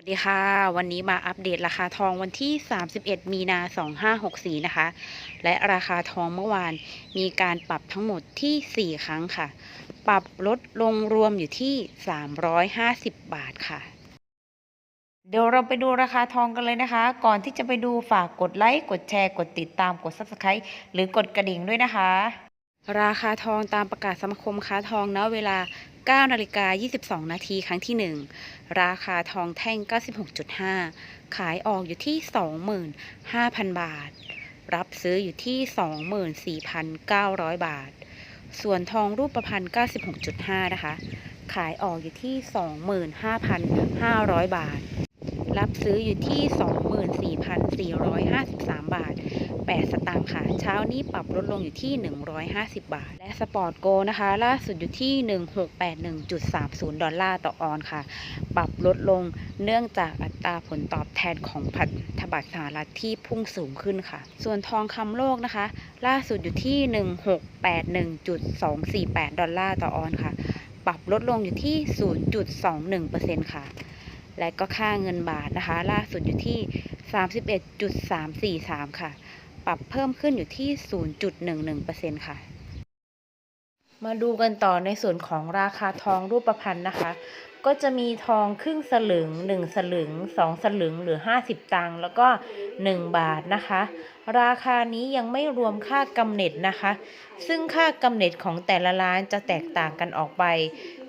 สวัสดีค่ะ วันนี้มาอัปเดตราคาทองวันที่ 31 มีนา 2564 นะคะ และราคาทองเมื่อวานมีการปรับทั้งหมดที่ 4 ครั้งค่ะ ปรับลดลงรวมอยู่ที่ 350 บาทค่ะ เดี๋ยวเราไปดูราคาทองกันเลยนะคะ ก่อนที่จะไปดูฝากกดไลค์กดแชร์กดติดตามกด Subscribe หรือกดกระดิ่งด้วยนะคะ ราคาทองตามประกาศสมาคมค้าทองณเวลา 9นาฬิกา22 นาทีครั้งที่ 1 ราคาทองแท่ง 96.5 ขายออกอยู่ที่ 25,000 บาท รับซื้ออยู่ที่ 24,900 บาท ส่วนทองรูปประพันธ์ 96.5 นะคะ ขายออกอยู่ที่ 25,500 บาท รับซื้ออยู่ที่ 24,453 บาท 8 สตางค์ค่ะ เช้านี้ปรับลดลงอยู่ที่ 150 บาท และสปอร์ตโกนะคะ ล่าสุดอยู่ที่ 1681.30 ดอลลาร์ต่อออนค่ะ ปรับลดลงเนื่องจากอัตราผลตอบแทนของพันธบัตรสหรัฐที่พุ่งสูงขึ้นค่ะ ส่วนทองคำโลกนะคะ ล่าสุดอยู่ที่ 1681.248 ดอลลาร์ต่อออนค่ะ ปรับลดลงอยู่ที่ 0.21%ค่ะ และก็ค่าเงินบาทนะคะ ล่าสุดอยู่ที่ 31.343 ค่ะ ปรับเพิ่มขึ้นอยู่ที่ 0.11%ค่ะ มาดูกันต่อในส่วนของราคาทองรูปพรรณนะคะ ก็จะมีทองครึ่งสลึง 1 สลึง 2 สลึงหรือ 50 ตังค์แล้วก็ 1 บาทนะคะ ราคานี้ยังไม่รวมค่ากำเนิดนะคะ ซึ่งค่ากำเนิดของแต่ละร้านจะแตกต่างกันออกไป